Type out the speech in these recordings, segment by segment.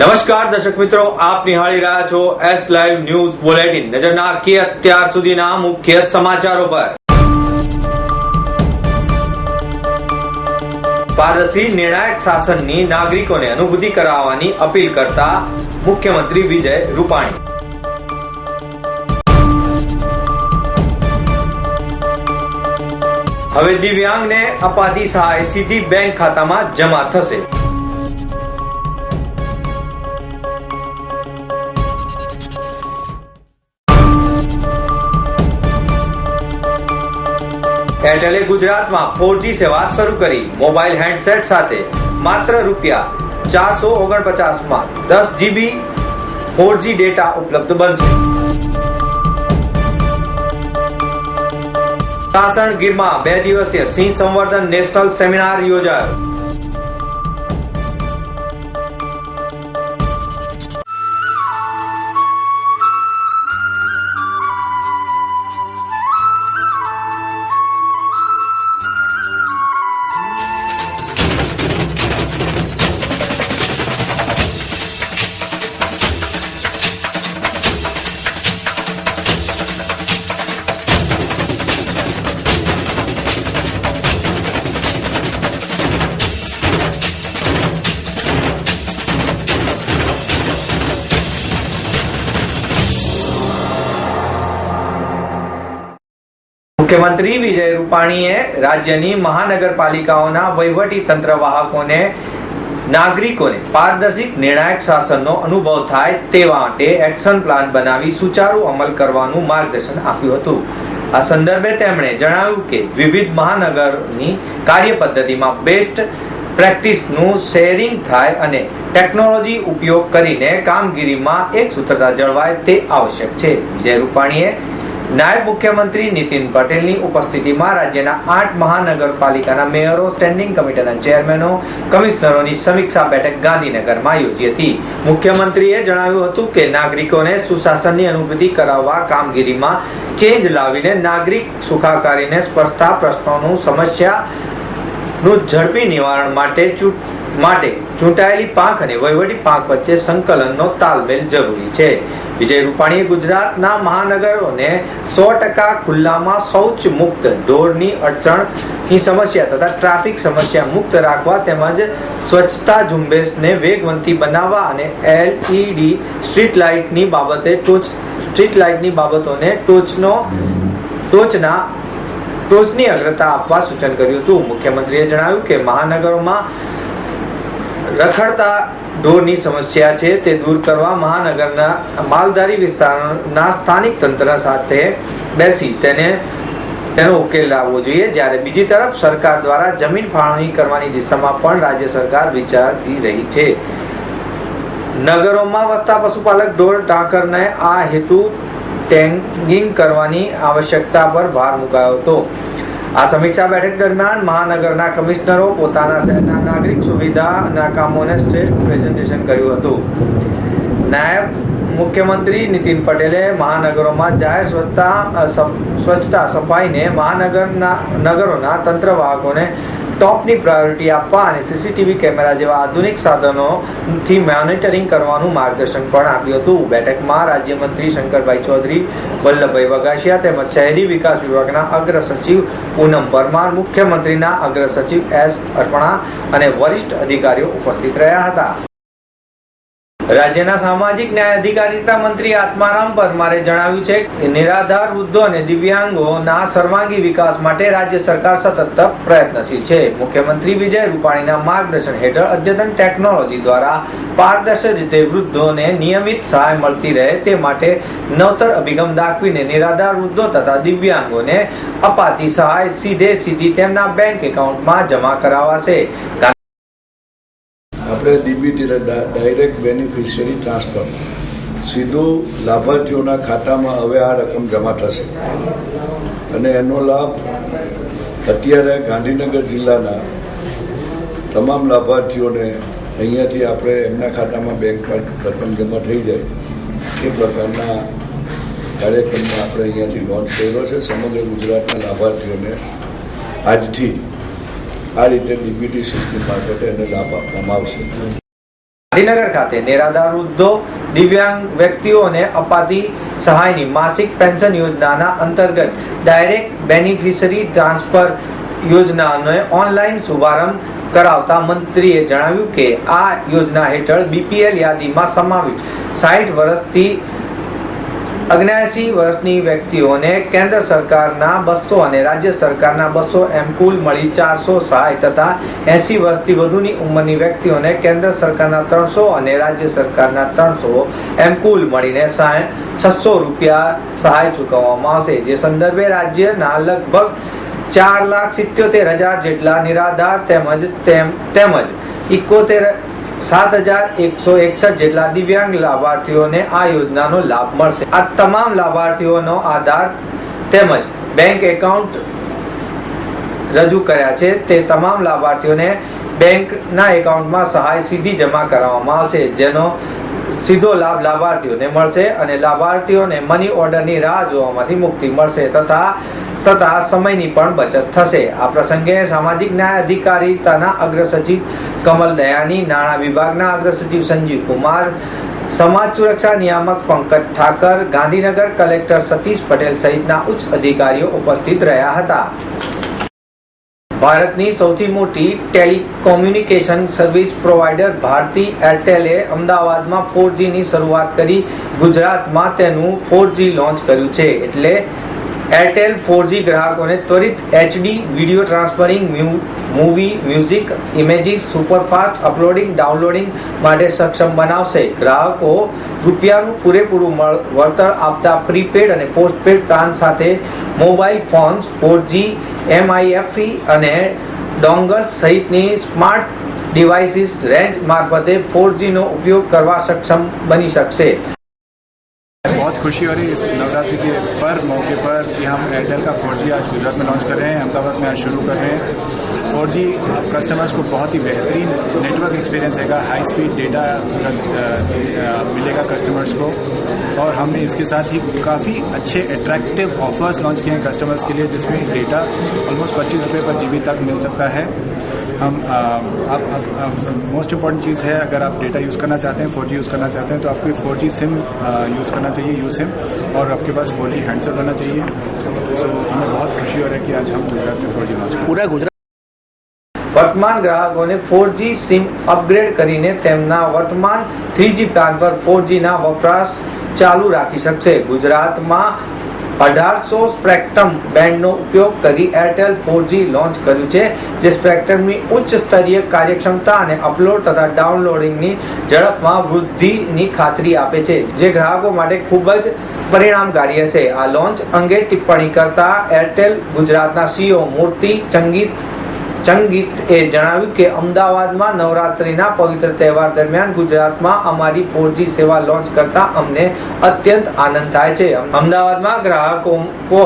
નમસ્કાર દર્શક મિત્રો, આપ નિહાળી રહ્યા છો એસ લાઈવ ન્યૂઝ બુલેટિન નજર નાખીએ અત્યાર સુધીના મુખ્ય સમાચારો પર. પારસી નિર્ણાયક શાસનની નાગરિકોને અનુભૂતિ કરાવવાની અપીલ કરતા મુખ્યમંત્રી વિજય રૂપાણી. હવે દિવ્યાંગને અપાતી સહાય સીધી બેંક ખાતામાં જમા થશે. એરટેલે ગુજરાતમાં ફોરજી સેવા શરૂ કરી. મોબાઈલ હેન્ડસેટ સાથે માત્ર રૂપિયા ચારસો ઓગણપચાસમાં દસ જીબી ફોરજી ડેટા ઉપલબ્ધ બનશે. સાસણ ગીરમાં બે દિવસીય સિંહ સંવર્ધન નેશનલ સેમિનાર યોજાયો. મુખ્યમંત્રી વિજય રૂપાણીએ રાજ્યની મહાનગરપાલિકાઓના વહીવટી તંત્ર વાહકોને, નાગરિકોને પારદર્શિક નિર્ણાયક શાસનનો અનુભવ થાય તે માટે એક્શન પ્લાન બનાવી સુચારુ અમલ કરવાનું માર્ગદર્શન આપ્યું હતું. આ સંદર્ભે તેમણે જણાવ્યું કે વિવિધ મહાનગરની કાર્ય પદ્ધતિમાં બેસ્ટ પ્રેક્ટિસનું શેરિંગ થાય અને ટેકનોલોજી ઉપયોગ કરીને કામગીરીમાં એક સૂત્રતા જળવાય તે આવશ્યક છે. વિજય રૂપાણીએ નાયબ મુખ્યમંત્રી નીતિન પટેલની ઉપસ્થિતિમાં રાજ્યના આઠ મહાનગરપાલિકાના મેયરો, સ્ટેન્ડિંગ કમિટીના ચેરમેનો, કમિશનરોની સમીક્ષા બેઠક ગાંધીનગરમાં યોજી હતી. મુખ્યમંત્રીએ જણાવ્યું હતું કે નાગરિકોને સુશાસનની અનુભૂતિ કરાવવા કામગીરીમાં ચેન્જ લાવીને નાગરિક સુખાકારીને સ્પર્શતા પ્રશ્નોનું સમસ્યા નું ઝડપી નિવારણ માટે ચૂંટ- માટે ચૂંટાયેલી પાંખ અને વહીવટી પાંખ વચ્ચે સંકલનનો તાલમેલ જરૂરી છે. વિજય રૂપાણીએ ગુજરાતના મહાનગરોને સો ટકા ખુલ્લામાં શૌચ મુક્ત ઢોરની અડચણની સમસ્યા તથા ટ્રાફિક સમસ્યા મુક્ત રાખવા તેમજ સ્વચ્છતા ઝુંબેશને વેગવંતી બનાવવા અને એલઈડી સ્ટ્રીટ લાઇટની બાબતે ટોચ, સ્ટ્રીટ લાઇટની બાબતોને ટોચનો, ટોચના, ટોચની અગ્રતા આપવા સૂચન કર્યું હતું. મુખ્યમંત્રીએ જણાવ્યું કે મહાનગરોમાં રખડતા ઢોરની સમસ્યા છે, તે દૂર કરવા મહાનગરના માલધારી વિસ્તારના સ્થાનિક તંત્ર સાથે બેસી તેને, તેનો ઉકેલ લાવવો જોઈએ. જ્યારે બીજી તરફ સરકાર દ્વારા જમીન ફાળવણી કરવાની દિશામાં પણ રાજ્ય સરકાર વિચારી રહી છે. નગરોમાં વસતા પશુપાલક ઢોર ઢાંકરને આ હેતુ ટેગિંગ કરવાની આવશ્યકતા પર ભાર મુકાયો હતો. આ સમીક્ષા બેઠક દરમિયાન મહાનગરના કમિશનરો પોતાના શહેરના નાગરિક સુવિધાના કામોને શ્રેષ્ઠ પ્રેઝન્ટેશન કર્યું હતું. નાયબ મુખ્યમંત્રી નીતિન પટેલે મહાનગરોમાં જાહેર સ્વચ્છતા સ્વચ્છતા સફાઈને મહાનગરના, નગરોના તંત્રવાહકોને ટોપની પ્રાયોરિટી આપવા અને સીસીટીવી કેમેરા જેવા આધુનિક સાધનોથી મોનિટરિંગ કરવાનું માર્ગદર્શન પણ આપ્યું હતું. બેઠકમાં રાજ્યમંત્રી શંકરભાઈ ચૌધરી, વલ્લભભાઈ વગાસિયા તેમજ શહેરી વિકાસ વિભાગના અગ્ર સચિવ પૂનમ પરમાર, મુખ્યમંત્રીના અગ્ર સચિવ એસ અર્પણા અને વરિષ્ઠ અધિકારીઓ ઉપસ્થિત રહ્યા હતા. રાજ્યના સામાજિક ન્યાય અધિકારીતા મંત્રી આત્મારામ પરમારે જણાવ્યું છે કે નિરાધાર વૃદ્ધો અને દિવ્યાંગોના સર્વાંગી વિકાસ માટે રાજ્ય સરકાર સતત પ્રયત્નશીલ છે. મુખ્યમંત્રી વિજય રૂપાણીના માર્ગદર્શન હેઠળ અદ્યતન ટેકનોલોજી દ્વારા પારદર્શક રીતે વૃદ્ધોને નિયમિત સહાય મળતી રહે તે માટે નવતર અભિગમ દાખવીને નિરાધાર વૃદ્ધો તથા દિવ્યાંગોને અપાતી સહાય સીધે સીધી તેમના બેંક એકાઉન્ટમાં જમા કરાવાશે. આપણે ડીબીટી ડાયરેક્ટ બેનિફિશિયરી ટ્રાન્સફર સીધું લાભાર્થીઓના ખાતામાં હવે આ રકમ જમા થશે. અને એનો લાભ અત્યારે ગાંધીનગર જિલ્લાના તમામ લાભાર્થીઓને અહીંયાથી આપણે એમના ખાતામાં બેંકમાં રકમ જમા થઈ જાય. એ પ્રકારના કાર્યક્રમમાં આપણે અહીંયાથી લોન્ચ કર્યો છે. સમગ્ર ગુજરાતના લાભાર્થીઓને આજથી આ રીતે ડીબીટી સિસ્ટમ મારફતે એને લાભ આપવામાં આવશે. ગાંધીનગર ખાતે નિરાધાર વૃદ્ધો, દિવ્યાંગ વ્યક્તિઓને અપાતી સહાયની માસિક પેન્શન યોજનાના અંતર્ગત ડાયરેક્ટ બેનિફિશરી ટ્રાન્સફર યોજનાનો ઓનલાઈન શુભારંભ કરાવતા મંત્રીએ જણાવ્યું કે આ યોજના હેઠળ બીપીએલ યાદીમાં સમાવિષ્ટ સાઠ વર્ષથી અગ્યાસી વર્ષની વ્યક્તિઓને કેન્દ્ર સરકારના બસો અને રાજ્ય સરકારના બસો એમ કુલ મળી ચારસો સહાય તથા એસી વર્ષથી વધુની ઉંમરની વ્યક્તિઓને કેન્દ્ર સરકારના ત્રણસો અને રાજ્ય સરકારના ત્રણસો એમ કુલ મળીને છસો રૂપિયા સહાય ચૂકવવામાં આવશે. જે સંદર્ભે રાજ્યના લગભગ ચાર લાખ સિત્યોતેર હજાર જેટલા નિરાધાર તેમજ તેમ તેમજ ઇકોતેર સાત હજાર એકસો એકસઠ જેટલા દિવ્યાંગ લાભાર્થીઓને આ યોજનાનો લાભ મળશે. આ તમામ લાભાર્થીઓનો આધાર તેમજ બેંક એકાઉન્ટ રજૂ કર્યા છે. તે તમામ લાભાર્થીઓને બેંકના એકાઉન્ટમાં સહાય સીધી જમા કરાવવામાં આવશે, જેનો સીધો લાભ લાભાર્થીઓને મળશે અને લાભાર્થીઓને મની ઓર્ડરની રાહ જોવામાંથી મુક્તિ મળશે તથા તથા સમયની પણ બચત થશે. આ પ્રસંગે સામાજિક ન્યાય અધિકારીતાના અગ્ર સચિવ કમલ દયાની નાણાં વિભાગના અગ્ર સચિવ સંજીવ કુમાર, સમાજ સુરક્ષા નિયામક પંકજ ઠાકર, ગાંધીનગર કલેક્ટર સતીશ પટેલ સહિતના ઉચ્ચ અધિકારીઓ ઉપસ્થિત રહ્યા હતા. ભારતની સૌથી મોટી ટેલિકોમ્યુનિકેશન સર્વિસ પ્રોવાઇડર ભારતી એરટેલે અમદાવાદમાં ફોરની શરૂઆત કરી ગુજરાતમાં તેનું ફોર લોન્ચ કર્યું છે. એટલે એરટેલ ફોરજી ગ્રાહકોને ત્વરિત HD video transferring movie music images superfast uploading downloading માટે સક્ષમ બનાવશે. ગ્રાહકો રૂપિયાનું પૂરેપૂરું વળતર આપતા પ્રીપેડ અને પોસ્ટપેડ પ્લાન સાથે mobile phones four G MiFi અને ડોંગર સહિતની સ્માર્ટ ડિવાઇસીસ રેન્જ મારફતે ફોરજીનો ઉપયોગ કરવા સક્ષમ બની શકશે. बहुत खुशी हो रही है इस नवरात्रि के पर, मौके पर कि हम एयरटेल का 4G आज गुजरात में लॉन्च कर रहे हैं, अहमदाबाद में आज शुरू कर रहे हैं। 4G कस्टमर्स को बहुत ही बेहतरीन नेटवर्क एक्सपीरियंस देगा हाई स्पीड डेटा मिलेगा कस्टमर्स को। और हमने इसके साथ ही काफ़ी अच्छे अट्रैक्टिव ऑफर्स लॉन्च किए हैं कस्टमर्स के लिए, जिसमें डेटा ऑलमोस्ट पच्चीस रुपये पर जीबी तक मिल सकता है। हम अ, आप, आप मोस्ट इम्पॉर्टेंट चीज़ है अगर आप डेटा यूज़ करना चाहते हैं 4G यूज़ करना चाहते हैं तो आपको 4G सिम यूज़ करना चाहिए यू सिम और आपके पास 4G हैंडसेट होना चाहिए सो हमें बहुत खुशी हो रही है कि आज हम गुजरात में 4G लॉन्च कर रहे हैं પૂરા ગુજરાત વર્તમાન ગ્રાહકોને ફોર સિમ અપગ્રેડ કરીને તેમના વર્તમાન થ્રીજી પ્લાન પર ફોર ના વપરાશ ચાલુ રાખી શકશે ગુજરાતમાં અઢારસો સ્પેક્ટ્રમ બેન્ડનો ઉપયોગ કરી એરટેલ ફોર લોન્ચ કર્યું છે, જે સ્પેક્ટ્રમની ઉચ્ચ સ્તરીય કાર્યક્ષમતા અને અપલોડ તથા ડાઉનલોડિંગની ઝડપમાં વૃદ્ધિની ખાતરી આપે છે, જે ગ્રાહકો માટે ખૂબ જ પરિણામકારી હશે. આ લોન્ચ અંગે ટિપ્પણી કરતા એરટેલ ગુજરાતના સીઓ મૂર્તિ ચંગીત ચંગીત એ જણાવ્યું કે અમદાવાદમાં નવરાત્રિના પવિત્ર તહેવાર દરમિયાન ગુજરાતમાં અમારી ફોરજી સેવા લોન્ચ કરતા અમને અત્યંત આનંદ થાય છે. અમદાવાદમાં ગ્રાહકો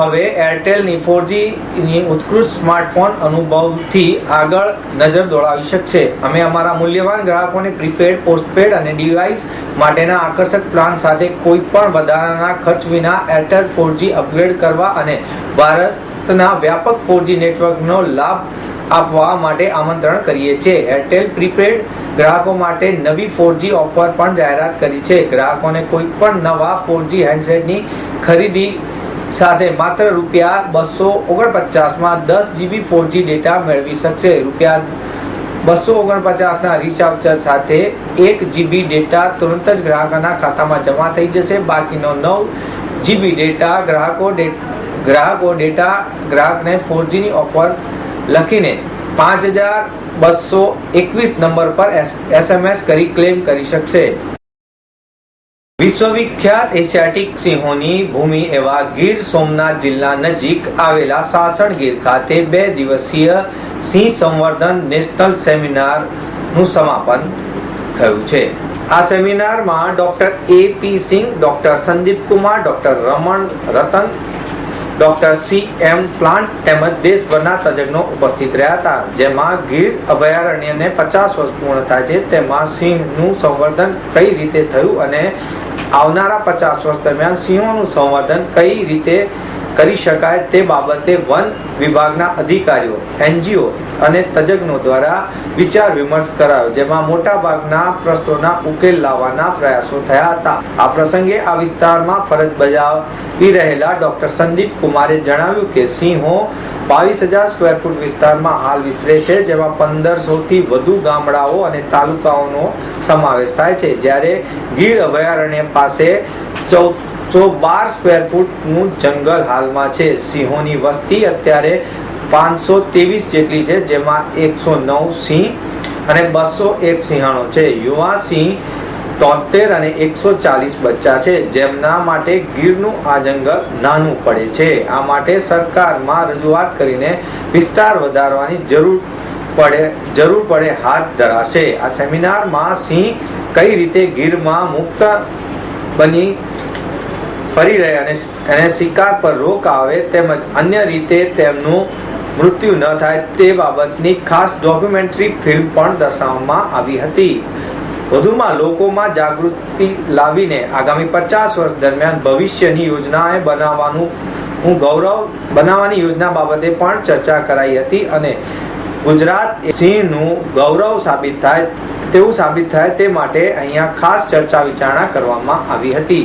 હવે એરટેલની ફોરજી ની ઉત્કૃષ્ટ સ્માર્ટફોન અનુભવથી આગળ નજર દોડાવી શકશે. અમે અમારા મૂલ્યવાન ગ્રાહકોને પ્રીપેડ, પોસ્ટપેડ અને ડિવાઇસ માટેના આકર્ષક પ્લાન સાથે કોઈ પણ વધારાના ખર્ચ વિના એરટેલ ફોરજી અપગ્રેડ કરવા અને ભારતના વ્યાપક ફોરજી નેટવર્કનો લાભ આપવા માટે આમંત્રણ કરીએ છીએ. એરટેલ પ્રીપેડ ગ્રાહકો માટે નવી ફોરજી ઓફર પણ જાહેરાત કરી છે. ગ્રાહકોને કોઈ પણ નવા ફોરજી હેન્ડસેટની ખરીદી સાથે માત્ર રૂપિયા બસો ઓગણપચાસમાં દસ જીબી ફોરજી ડેટા મેળવી શકશે. રૂપિયા બસો ઓગણપચાસના રિચાર્જ સાથે એક જીબી ડેટા તુરંત જ ગ્રાહકના ખાતામાં જમા થઈ જશે. બાકીનો નવ જીબી ડેટા ગ્રાહકો ગ્રાહકો ડેટા ગ્રાહકને ફોરજીની ઓફર લખીને પાંચ હજાર બસો એકવીસ નંબર પર એસએમએસ કરી ક્લેમ કરી શકશે. વિશ્વવિખ્યાત એશિયાટિક સિંહોની ભૂમિ એવા ગીર સોમનાથ જિલ્લા નજીક આવેલા સાસણ ગીર ખાતે બે દિવસીય સિંહ સંવર્ધન નેશનલ સેમિનારનું સમાપન થયું છે. આ સેમિનારમાં doctor A P Singh, doctor Sandeep Kumar, doctor Raman Ratan doctor C M Plant તેમજ દેશભરના તજજ્ઞો ઉપસ્થિત રહ્યા હતા, જેમાં ગીર અભયારણ્યને પચાસ વર્ષ પૂર્ણ થાય છે. તેમાં સિંહનું સંવર્ધન કઈ રીતે થયું અને આવનારા પચાસ વર્ષ દરમિયાન સિંહોનું સંવર્ધન કઈ રીતે કરી શકાય તે બાબતે વન વિભાગના અધિકારીઓ, એનજીઓ અને તજજ્ઞો દ્વારા વિચાર વિમર્શ કરાયો, જેમાં મોટા ભાગના પ્રશ્નોના ઉકેલ લાવવાના પ્રયાસો થયા હતા. આ પ્રસંગે આ વિસ્તારમાં ફરજ બજાવી રહેલા ડોક્ટર સંદીપ કુમારે જણાવ્યું કે સિંહો બાવીસ હજાર સ્ક્વેર ફૂટ વિસ્તારમાં હાલ વિસ્તરે છે, જેમાં પંદરસો થી વધુ ગામડાઓ અને તાલુકાઓનો સમાવેશ થાય છે. જ્યારે ગીર અભયારણ્ય પાસે ચૌદસો બાર સ્ક્વેર ફૂટનું જંગલ હાલમાં છે. સિંહોની વસ્તી અત્યારે પાંચસો ત્રેવીસ જેટલી છે, જેમાં એકસો નવ સિંહ અને બસો એક સિંહાણો છે. યુવા સિંહ તોતેર અને એકસો ચાલીસ બચ્ચા છે, જેમના માટે ગીરનું આ જંગલ નાનું પડે છે. આ માટે સરકારમાં રજૂઆત કરીને વિસ્તાર વધારવાની જરૂર પડે જરૂર પડે હાથ ધરાશે. આ સેમિનારમાં સિંહ કઈ રીતે ગીરમાં મુક્ત બની ફરી રહે અને એને શિકાર પર રોક આવે તેમજ અન્ય રીતે તેમનું મૃત્યુ ન થાય તે બાબતની ખાસ ડોક્યુમેન્ટરી ફિલ્મ પણ દર્શાવવામાં આવી હતી. વધુમાં લોકોમાં જાગૃતિ લાવીને આગામી પચાસ વર્ષ દરમિયાન ભવિષ્યની યોજનાએ બનાવવાનું, હું ગૌરવ, બનાવવાની યોજના બાબતે પણ ચર્ચા કરાઈ હતી અને ગુજરાત સિંહનું ગૌરવ સાબિત થાય, તેવું સાબિત થાય તે માટે અહીંયા ખાસ ચર્ચા વિચારણા કરવામાં આવી હતી.